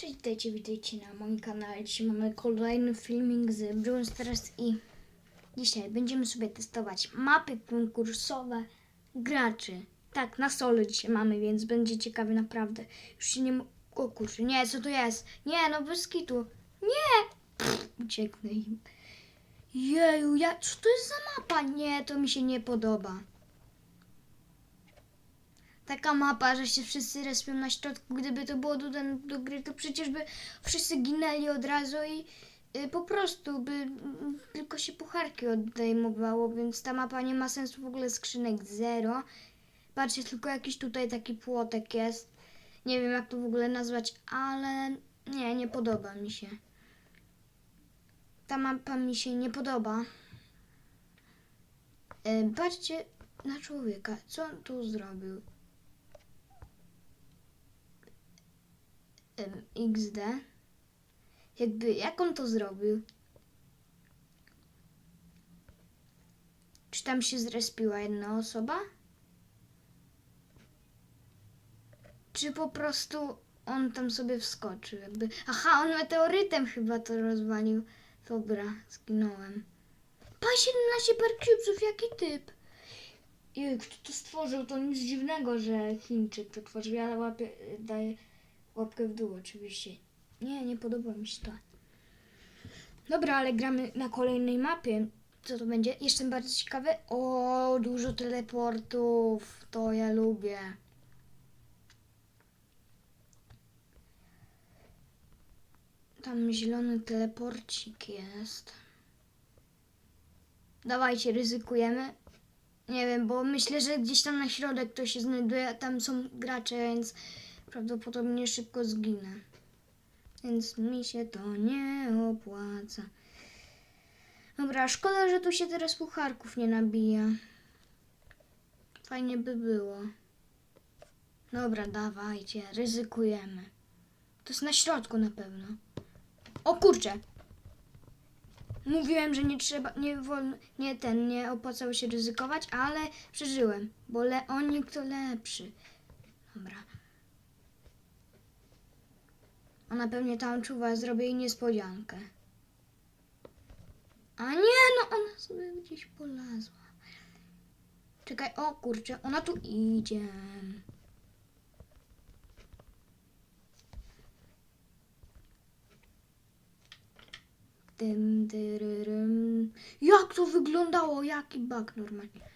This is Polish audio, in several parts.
Cześć, witajcie, witajcie na moim kanale. Dzisiaj mamy kolejny filming z Brawl Stars i dzisiaj będziemy sobie testować mapy konkursowe graczy. Tak, na solo dzisiaj mamy, więc będzie ciekawie naprawdę. Już się nie... O kurczę, nie, co to jest? Nie, no bez kitu. Nie! Pff, ucieknę im. Jeju, ja... co to jest za mapa? Nie, to mi się nie podoba. Taka mapa, że się wszyscy respią na środku. Gdyby to było dodane do gry, to przecież by wszyscy ginęli od razu i y, po prostu by mm, tylko się pucharki odejmowało, więc ta mapa nie ma sensu w ogóle skrzynek zero. Patrzcie, tylko jakiś tutaj taki płotek jest. Nie wiem jak to w ogóle nazwać, ale nie, nie podoba mi się. Ta mapa mi się nie podoba. Y, Patrzcie na człowieka, co on tu zrobił. XD. Jakby, jak on to zrobił? Czy tam się zrespiła jedna osoba? Czy po prostu on tam sobie wskoczył? Jakby, aha, on meteorytem chyba to rozwalił. Dobra, zginąłem. Pa, 17 percubesów, jaki typ? Jej, kto to stworzył? To nic dziwnego, że Chińczyk to tworzył. Ja łapię, daję Łapkę w dół oczywiście. Nie, nie podoba mi się to. Dobra, ale gramy na kolejnej mapie. Co to będzie? Jeszcze bardziej ciekawe. O, dużo teleportów. To ja lubię. Tam zielony teleporcik jest. Dawajcie, ryzykujemy. Nie wiem, bo myślę, że gdzieś tam na środek to się znajduje, tam są gracze, więc prawdopodobnie szybko zginę. Więc mi się to nie opłaca. Dobra, szkoda, że tu się teraz pucharków nie nabija. Fajnie by było. Dobra, dawajcie, ryzykujemy. To jest na środku na pewno. O kurczę! Mówiłem, że nie trzeba, nie wolno, nie ten, nie opłacało się ryzykować, ale przeżyłem, bo Leonik to lepszy. Dobra. Ona pewnie tam czuwa, zrobię jej niespodziankę. A nie, no ona sobie gdzieś polazła. Czekaj, o kurczę, ona tu idzie. Dym. Jak to wyglądało? Jaki bug normalnie.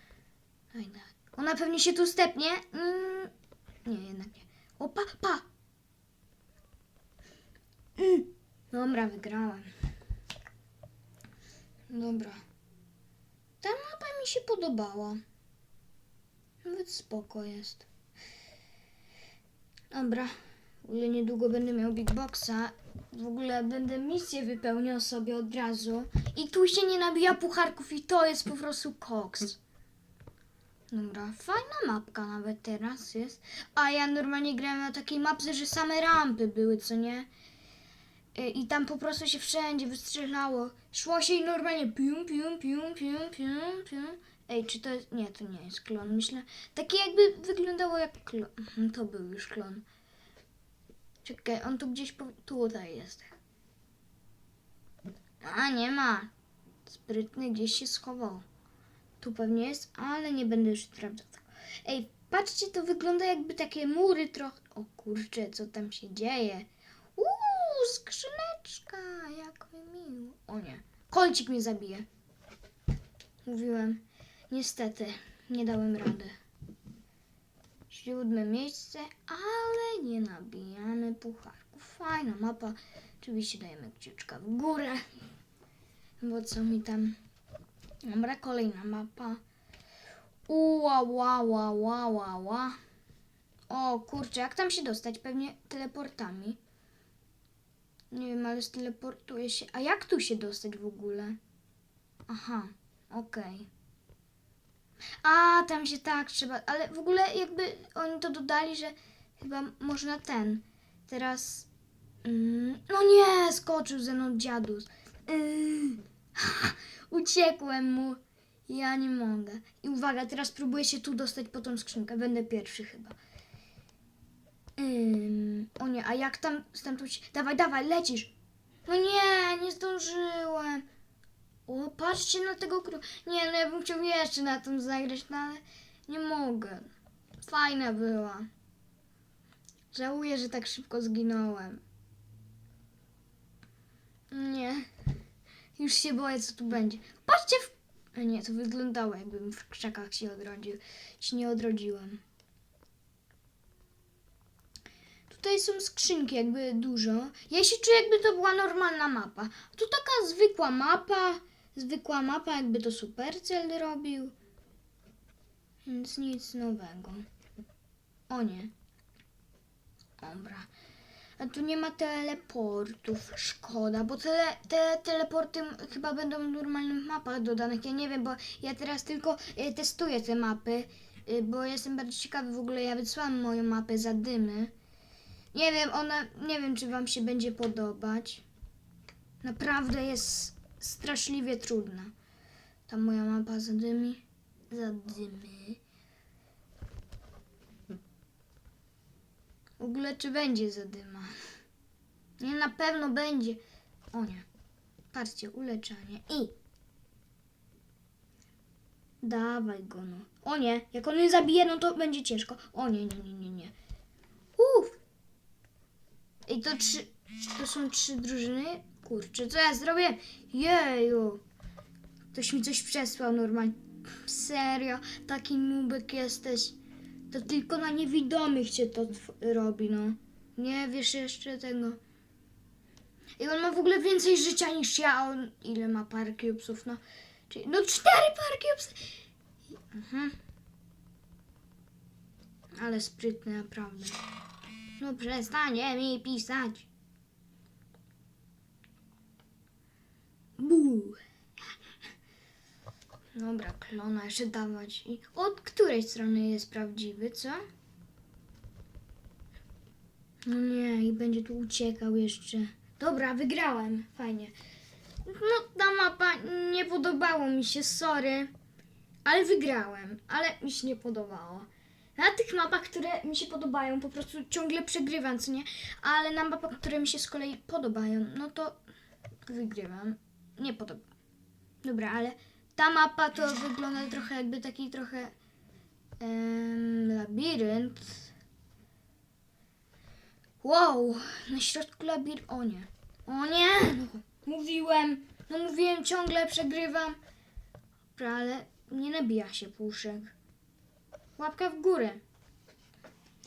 Ona pewnie się tu stepnie. Mm. Nie, jednak nie. O, pa, pa. Dobra, wygrałem. Dobra. Ta mapa mi się podobała. Nawet spoko jest. Dobra. W ogóle niedługo będę miał Big Boxa. W ogóle będę misję wypełniał sobie od razu. I tu się nie nabija pucharków i to jest po prostu koks. Dobra, fajna mapka nawet teraz jest. A ja normalnie grałem na takiej mapce, że same rampy były, co nie? Y, I tam po prostu się wszędzie wystrzelało. Szło się i normalnie pium, pium, pium, pium, pium, pium. Ej, czy to jest... Nie, to nie jest klon, myślę. Takie jakby wyglądało jak klon. Mhm, To był już klon. Czekaj, on tu gdzieś... Po... Tutaj jest. A, nie ma. Sprytny gdzieś się schował. Tu pewnie jest, ale nie będę już sprawdzał. Ej, patrzcie, to wygląda jakby takie mury trochę... O kurczę, co tam się dzieje? Skrzyneczka, jak mi miło. O nie, kolcik mnie zabije. Mówiłem, niestety, nie dałem rady. Siódme miejsce, ale nie nabijamy pucharków. Fajna mapa. Oczywiście dajemy kciuczka w górę. Bo co mi tam... Dobra, kolejna mapa. Ua, ła, ła, ła, ła, ła. O kurczę, jak tam się dostać? Pewnie teleportami. Nie wiem, ale steleportuje się. A jak tu się dostać w ogóle? Aha, okej. A, tam się tak trzeba. Ale w ogóle jakby oni to dodali, że chyba można ten. Teraz. Mm, no nie, skoczył ze mną dziadus. Yy, uciekłem mu. Ja nie mogę. I uwaga, teraz próbuję się tu dostać po tą skrzynkę. Będę pierwszy chyba. Ym, o nie, a jak tam stamtąd. Dawaj, dawaj, lecisz. No nie, nie zdążyłem. O, patrzcie na tego król. Nie, no ja bym chciał jeszcze na tym zagrać, no ale nie mogę. Fajna była. Żałuję, że tak szybko zginąłem. Nie. Już się boję, co tu będzie. Patrzcie w... A nie, to wyglądało, jakbym w krzakach się odrodził. Się nie odrodziłem. Tutaj są skrzynki, jakby dużo. Ja się czuję, jakby to była normalna mapa. Tu taka zwykła mapa. Zwykła mapa, jakby to Supercell robił. Więc nic nowego. O nie. Dobra. A tu nie ma teleportów. Szkoda, bo tele, te teleporty chyba będą w normalnych mapach dodanych. Ja nie wiem, bo ja teraz tylko y, testuję te mapy, y, bo jestem bardzo ciekawy w ogóle. Ja wysłałam moją mapę za dymy. Nie wiem, ona, nie wiem, czy wam się będzie podobać. Naprawdę jest straszliwie trudna. Ta moja mapa za dymi. Za dymy. W ogóle czy będzie zadyma? Nie, na pewno będzie. O nie. Patrzcie, uleczanie. I. Dawaj go no. O nie, jak on mnie zabije, no to będzie ciężko. O nie, nie, nie, nie, nie. I to trzy, to są trzy drużyny? Kurczę, co ja zrobię? Jeju. Ktoś mi coś przesłał normalnie. Serio, taki nubek jesteś. To tylko na niewidomych cię to robi, no. Nie wiesz jeszcze tego. I on ma w ogóle więcej życia niż ja, a on ile ma par cubesów, no. Czyli, no cztery par cubes. Mhm. Ale sprytny, naprawdę. No przestanie mi pisać. Buu. Dobra, klona jeszcze dawać. I od której strony jest prawdziwy, co? No nie, i będzie tu uciekał jeszcze. Dobra, wygrałem. Fajnie. No, ta mapa nie podobało mi się, sorry. Ale wygrałem, ale mi się nie podobało. Na tych mapach, które mi się podobają, po prostu ciągle przegrywam, co nie? Ale na mapach, które mi się z kolei podobają, no to wygrywam. Nie podoba. Dobra, ale ta mapa to wygląda trochę jakby taki trochę em, labirynt. Wow, na środku labirynt. O nie. O nie! No, mówiłem. No mówiłem, ciągle przegrywam. Dobra, ale nie nabija się puszek. Łapka w górę.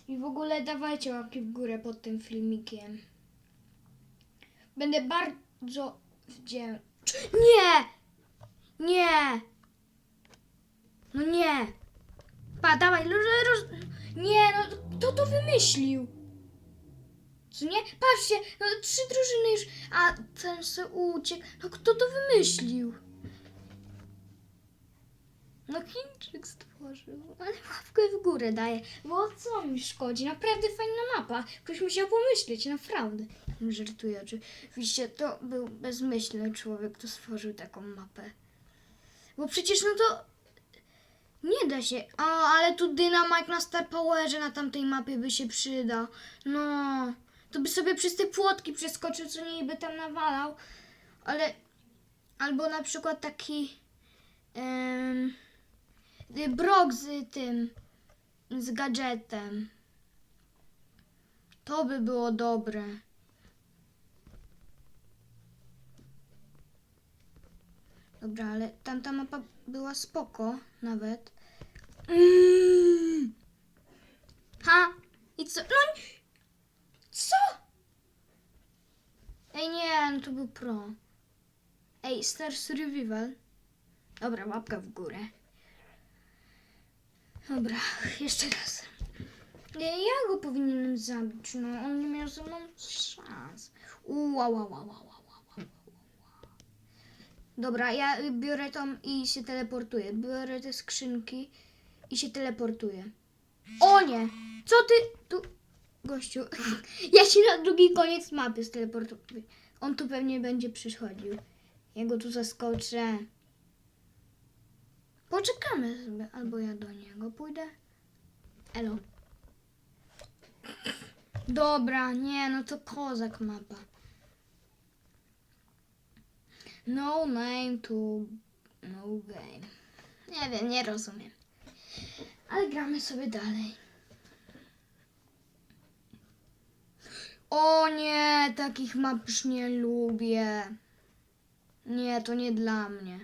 I w ogóle dawajcie łapki w górę pod tym filmikiem. Będę bardzo wdzięczny. Nie! Nie! No nie! Pa, dawaj, roz, roz... Nie, no kto to wymyślił? Co nie? Patrzcie, no trzy drużyny już, a ten se uciekł. No kto to wymyślił? No Chińczyk stworzył, ale łapkę w górę daje, bo co mi szkodzi? Naprawdę fajna mapa. Ktoś musiał pomyśleć, naprawdę. Żartuję, oczywiście to był bezmyślny człowiek, kto stworzył taką mapę. Bo przecież no to nie da się. O, ale tu dynamite na Star Powerze na tamtej mapie by się przyda. No, to by sobie przez te płotki przeskoczył, co nie i by tam nawalał. Ale albo na przykład taki em, y, Brock z tym z gadżetem. To by było dobre. Dobra, ale tamta mapa była spoko nawet. Mm. Ha! I co? No Co? Ej nie, no to był pro. Ej, Star Survival. Dobra, łapka w górę. Dobra, jeszcze raz. Ja go powinienem zabić, no. On nie miał ze mną szans. Ua, ua, ua, ua, ua. Dobra, ja biorę tą i się teleportuję. Biorę te skrzynki i się teleportuję. O nie! Co ty tu... Gościu, ja się na drugi koniec mapy steleportuję. On tu pewnie będzie przychodził. Ja go tu zaskoczę. Poczekamy sobie, albo ja do niego pójdę. Elo. Dobra, nie, no to kozak mapa. No name to no game. Nie wiem, nie rozumiem. Ale gramy sobie dalej. O nie, takich map już nie lubię. Nie, to nie dla mnie.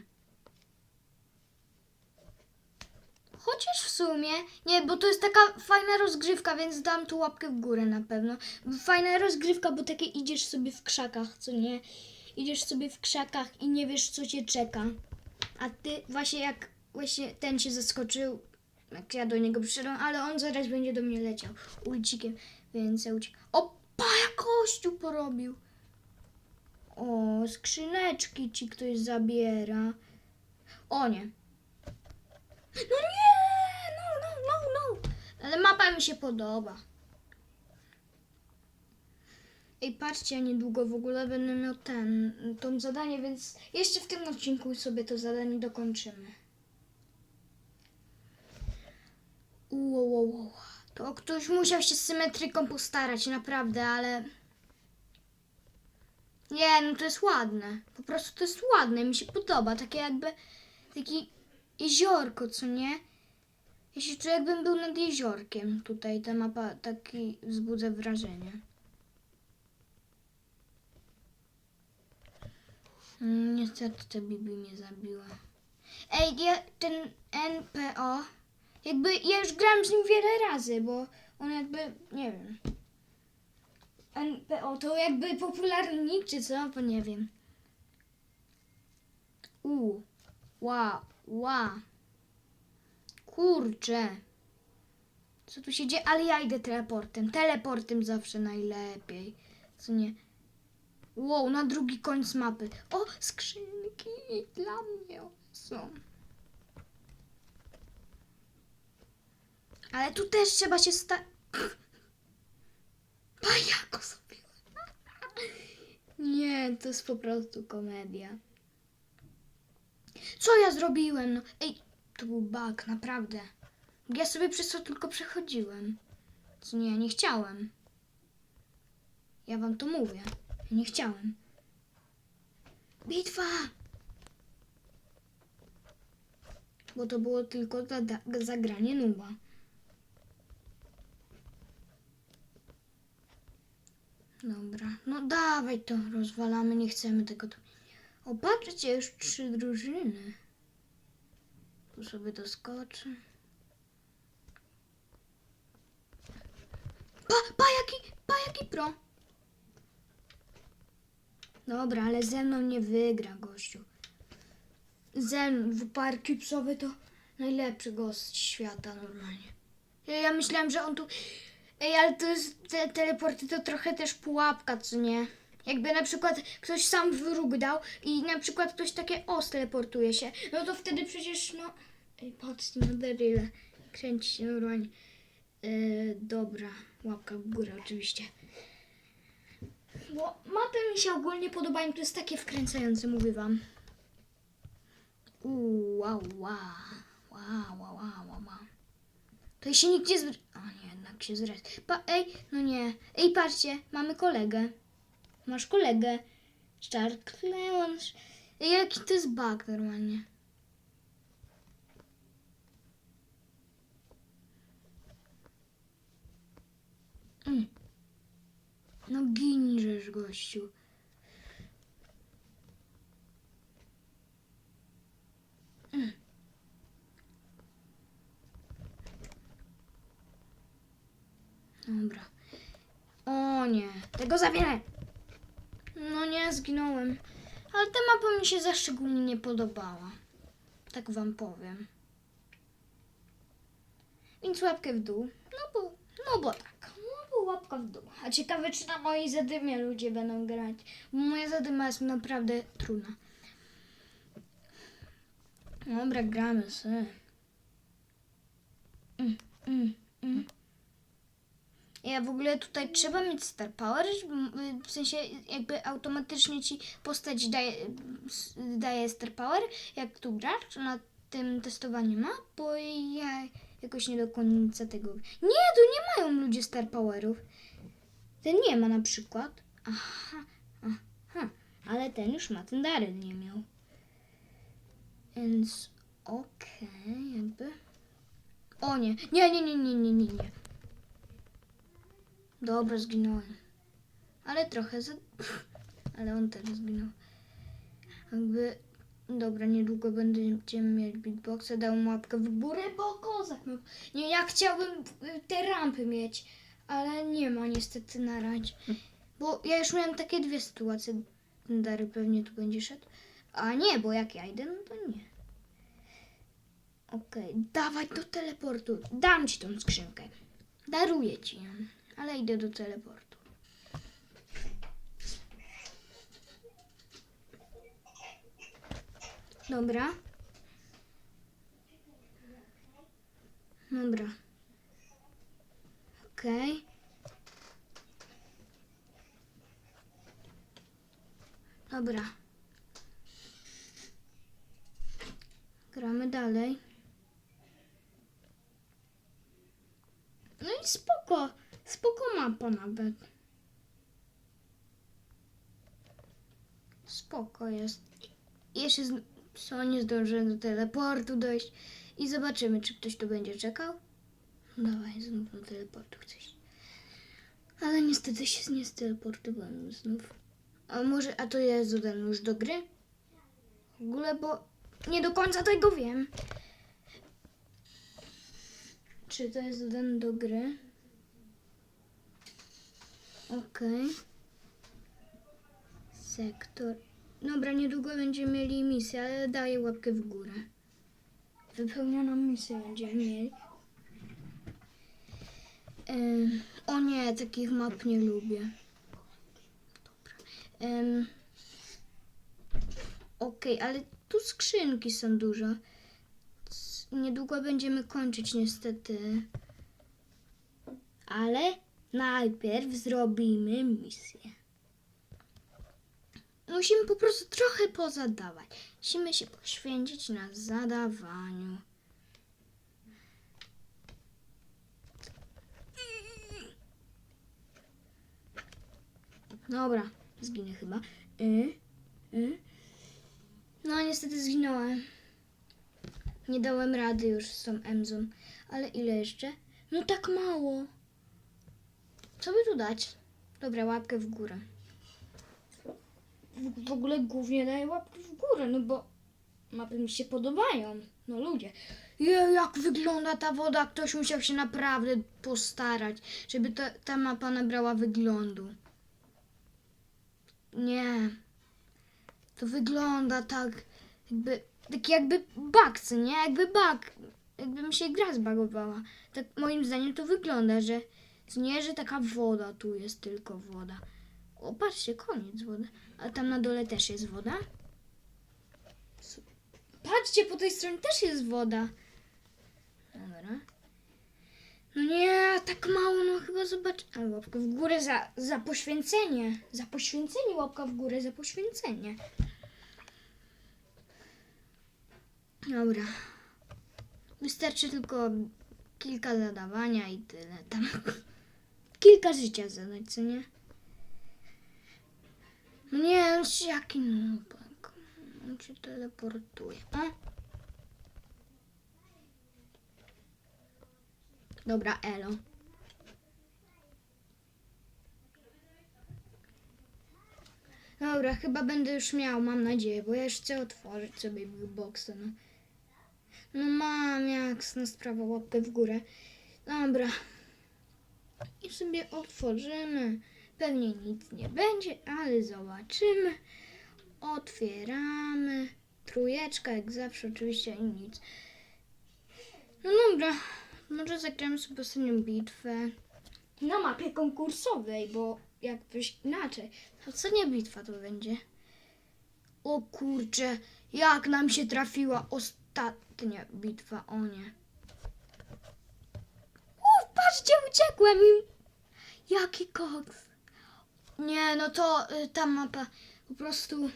Chociaż w sumie, nie, bo to jest taka fajna rozgrywka, więc dam tu łapkę w górę na pewno. Fajna rozgrywka, bo takie idziesz sobie w krzakach, co nie? Idziesz sobie w krzakach i nie wiesz, co cię czeka. A ty właśnie jak właśnie ten się zaskoczył, jak ja do niego przyszedłem, ale on zaraz będzie do mnie leciał ulcikiem, więc ja uciekam. O, pa, jak kościół porobił. O, skrzyneczki ci ktoś zabiera. O nie. No nie! Ale mapa mi się podoba. Ej, patrzcie, ja niedługo w ogóle będę miał ten, to zadanie, więc jeszcze w tym odcinku sobie to zadanie dokończymy. Wow, wow. To ktoś musiał się z symetryką postarać, naprawdę, ale... Nie, no to jest ładne. Po prostu to jest ładne, mi się podoba. Takie jakby, taki jeziorko, co nie? Się czuję jakbym był nad jeziorkiem. Tutaj ta mapa taki wzbudza wrażenie. Mm, Niestety ta Bibi mnie zabiła. Ej, ja, ten NPO, jakby ja już grałem z nim wiele razy, bo on jakby, nie wiem. NPO to jakby popularny nick, czy co? Bo nie wiem. U, wow, wow. Kurczę. Co tu się dzieje? Ale ja idę teleportem. Teleportem zawsze najlepiej. Co nie? Wow, na drugi końc mapy. O, skrzynki dla mnie są. Ale tu też trzeba się sta... A ja go zrobiłem. Nie, to jest po prostu komedia. Co ja zrobiłem? No, ej, to był bug, naprawdę. Ja sobie przez to tylko przechodziłem. Co nie, nie chciałem. Ja wam to mówię. Nie chciałem. Bitwa! Bo to było tylko za, zagranie nuba. Dobra, no dawaj to, rozwalamy, nie chcemy tego. O, patrzcie, już trzy drużyny. Tu sobie doskoczę. Pa, pa, jaki, pa, jaki pro. Dobra, ale ze mną nie wygra, gościu. Ze mną, parki psowe to najlepszy gość świata normalnie. Ja, ja myślałem, że on tu... Ej, ale to jest, te teleporty to trochę też pułapka, co nie? Jakby na przykład ktoś sam wróg dał i na przykład ktoś takie o teleportuje się, no to wtedy przecież no... Ej, patrzcie na Daryle. Kręci się normalnie. Yy, dobra, łapka w górę oczywiście. Bo mapy mi się ogólnie podobają, to jest takie wkręcające, mówię wam. Uuu, wow, wow, wow, wow, wow, wow. To się nigdzie zre... O nie, jednak się zres... Pa, ej, no nie. Ej, patrzcie, mamy kolegę. Masz kolegę. Shark Lemon. Ej, jaki to jest bug normalnie. Mm. No ginżesz, gościu. Mm. Dobra. O nie, tego za wiele. No nie, zginąłem. Ale ta mapa mi się za szczególnie nie podobała. Tak wam powiem. Więc łapkę w dół. No bo, no bo tak. W dół. A ciekawe, czy na mojej zadymie ludzie będą grać. Bo moja zadyma jest naprawdę trudna. Dobra, gramy sobie. Mm, mm, mm. Ja w ogóle tutaj trzeba mieć Star Power, w sensie jakby automatycznie ci postać daje, daje Star Power, jak tu grasz na tym testowaniu ma, bo ja jakoś nie do końca tego... Nie, tu nie mają ludzie Star Powerów. Ten nie ma na przykład. Aha, aha. Ale ten już ma, ten Daryl nie miał. Więc okej, jakby. O nie, nie, nie, nie, nie, nie, nie, nie. Dobra, zginąłem. Ale trochę za... Ale on też zginął. Jakby... Dobra, niedługo będziemy mieć beatboxa. Dałem łapkę w górę, bo kozak. Nie, ja chciałbym y, te rampy mieć, ale nie ma niestety na razie. Bo ja już miałem takie dwie sytuacje. Dary pewnie tu będzie szedł. A nie, bo jak ja idę, no to nie. Okej, dawaj do teleportu. Dam ci tą skrzynkę. Daruję ci ją, ale idę do teleportu. Dobra. Dobra. Okej. Dobra. Gramy dalej. No i spoko. Spoko mapa nawet. Spoko jest. Jeszcze z... co nie zdążę do teleportu dojść i zobaczymy, czy ktoś tu będzie czekał. Dawaj, znów do teleportu chcesz. Ale niestety się nie steleportowałem znów. A może, a to jest dodany już do gry? W ogóle, bo nie do końca tego wiem. Czy to jest dodane do gry? Okej. Sektor. Dobra, niedługo będziemy mieli misję, ale daję łapkę w górę. Wypełnioną misję będziemy mieli. Em, o nie, takich map nie lubię. Dobra. Em, Okej, ale tu skrzynki są dużo. Niedługo będziemy kończyć niestety. Ale najpierw zrobimy misję. Musimy po prostu trochę pozadawać. Musimy się poświęcić na zadawaniu. Dobra, zginę chyba. Y, y. No niestety zginąłem. Nie dałem rady już z tą Emzą. Ale ile jeszcze? No tak mało. Co by tu dać? Dobra, łapkę w górę. W, ogóle głównie daję łapkę w górę, no bo mapy mi się podobają. No ludzie. Je, jak wygląda ta woda, ktoś musiał się naprawdę postarać, żeby ta, ta mapa nabrała wyglądu. Nie. To wygląda tak, jakby, tak jakby co nie? Jakby bug. Jakby mi się gra zbagowała. Tak moim zdaniem to wygląda, że nie, że taka woda tu jest tylko woda. O, patrzcie, koniec wody. A tam na dole też jest woda. Patrzcie, po tej stronie też jest woda. Dobra. No nie, tak mało, no chyba zobacz. A łapkę w górę za, za poświęcenie. Za poświęcenie, łapka w górę za poświęcenie. Dobra. Wystarczy tylko kilka zadawania i tyle tam. Kilka życia zadać, co nie? No nie, już jaki nubek. On się teleportuje. Dobra, elo. Dobra, chyba będę już miał, mam nadzieję, bo ja już chcę otworzyć sobie Boxa. No, no mam, jasna sprawa, łapkę w górę. Dobra. I sobie otworzymy. Pewnie nic nie będzie, ale zobaczymy. Otwieramy. Trójeczka, jak zawsze, oczywiście i nic. No dobra, może zagramy sobie ostatnią bitwę. Na mapie konkursowej, bo jakbyś inaczej. Nie bitwa to będzie? O kurczę, jak nam się trafiła ostatnia bitwa, o nie. O, patrzcie, uciekłem im. Jaki koks. Nie, no to y, ta mapa po prostu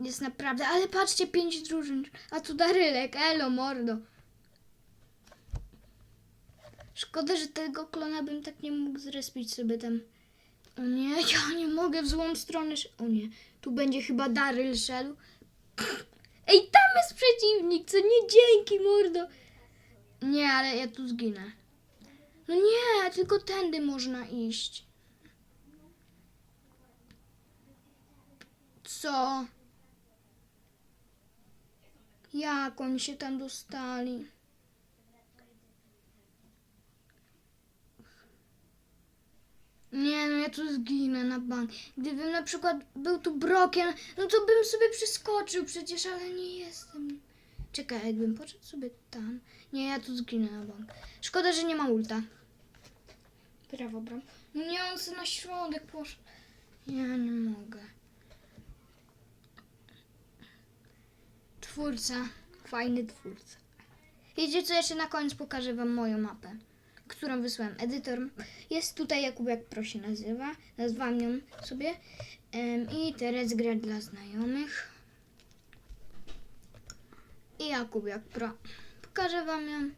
jest naprawdę, ale patrzcie, pięć drużyn, a tu Darylek, elo mordo. Szkoda, że tego klona bym tak nie mógł zrespić sobie tam. O nie, ja nie mogę w złą stronę. O nie, tu będzie chyba Daryl szedł. Ej, tam jest przeciwnik, co nie dzięki, mordo. Nie, ale ja tu zginę. No nie, tylko tędy można iść. Co? Jak oni się tam dostali? Nie, no ja tu zginę na bank. Gdybym na przykład był tu brokiem, no to bym sobie przeskoczył przecież, ale nie jestem. Czekaj, jakbym poszedł sobie tam. Nie, ja tu zginę na bank. Szkoda, że nie ma ulta. Brawo, brawo. No nie, on na środek poszedł. Ja nie mogę. Twórca. Fajny twórca. Wiecie co, jeszcze na koniec pokażę wam moją mapę, którą wysłałem. Edytor jest tutaj Jakubiak Pro się nazywa. Nazwałam ją sobie. Em, I teraz gra dla znajomych. I Jakubiak Pro. Pokażę wam ją.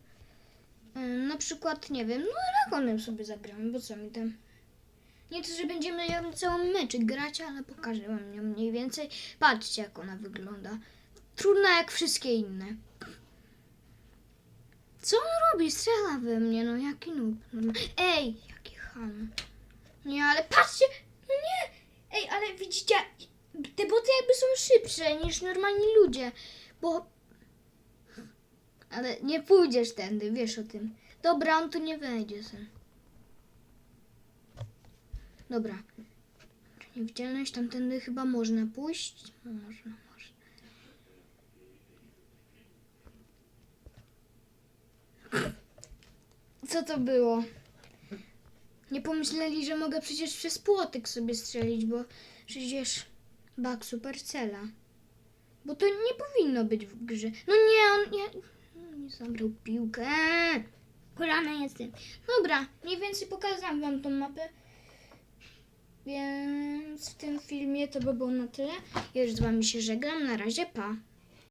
Em, Na przykład, nie wiem, no Ragonem sobie zagramy, bo co mi tam. Nie to, że będziemy ją cały meczyk grać, ale pokażę wam ją mniej więcej. Patrzcie, jak ona wygląda. Trudna jak wszystkie inne. Co on robi? Strzela we mnie, no jaki noob. Ej, jaki ham. Nie, ale patrzcie, no nie. Ej, ale widzicie, te boty jakby są szybsze niż normalni ludzie, bo... Ale nie pójdziesz tędy, wiesz o tym. Dobra, on tu nie wejdzie sen. Dobra. Niewidzialność tamtędy chyba można pójść. Można, można. Co to było? Nie pomyśleli, że mogę przecież przez płotek sobie strzelić, bo przecież bug Supercella. Bo to nie powinno być w grze. No nie, on nie, nie zabrał piłkę. Kolana jestem. Dobra, mniej więcej pokazałam wam tą mapę. Więc w tym filmie to by było na tyle. Już z wami się żegnam. Na razie, pa.